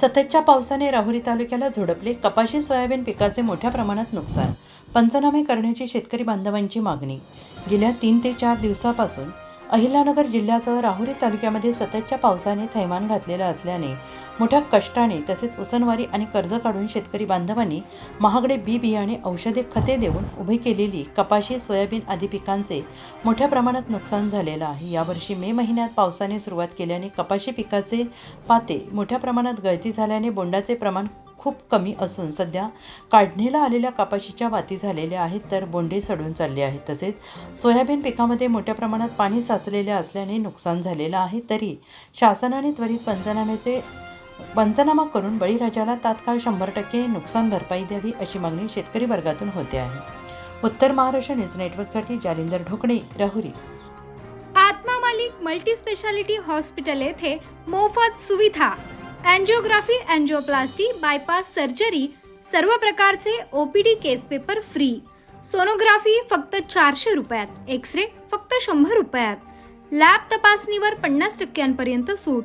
सततच्या पावसाने राहुरी तालुक्याला झोडपले कपाशी सोयाबीन पिकाचे मोठ्या प्रमाणात नुकसान पंचनामे करण्याची शेतकरी बांधवांची मागणी. गेल्या तीन ते चार दिवसापासून अहिल्यानगर जिल्ह्यासह राहुरी तालुक्यामध्ये सततच्या पावसाने थैमान घातलेलं असल्याने मोठ्या कष्टाने तसेच उसनवारी आणि कर्ज काढून शेतकरी बांधवांनी महागडे बी बियाणे औषधे खते देऊन उभी केलेली कपाशी सोयाबीन आदी पिकांचे मोठ्या प्रमाणात नुकसान झालेलं आहे. यावर्षी मे महिन्यात पावसाने सुरुवात केल्याने कपाशी पिकाचे पाते मोठ्या प्रमाणात गळती झाल्याने बोंडाचे प्रमाण खूप कमी असून सध्या काढणीला आलेल्या कपाशीच्या वाती झालेल्या आहेत तर बोंडे सडून चालले आहेत. तसेच सोयाबीन पिकामध्ये मोठ्या प्रमाणात पाणी साचलेले असल्याने नुकसान झालेलं आहे. तरी शासनाने त्वरित पंचनाम्याचे पंचनामा करून बळीराजाला तात्काळ शंभर टक्के नुकसान भरपाई द्यावी अशी मागणी शेतकरी वर्गातून होते आहे. उत्तर महाराष्ट्र न्यूज नेटवर्कसाठी Jalindar Dhokane Rahuri. Atma Malik multi speciality hospital येथे मोफत सुविधा अँजिओग्राफी अँजिओप्लास्टी बायपास सर्जरी सर्व प्रकारचे OPD case paper free. Sonography फक्त चारशे रुपयात एक्स रे फक्त शंभर रुपयात. लॅब तपासणीवर पन्नास टक्क्यांपर्यंत सूट.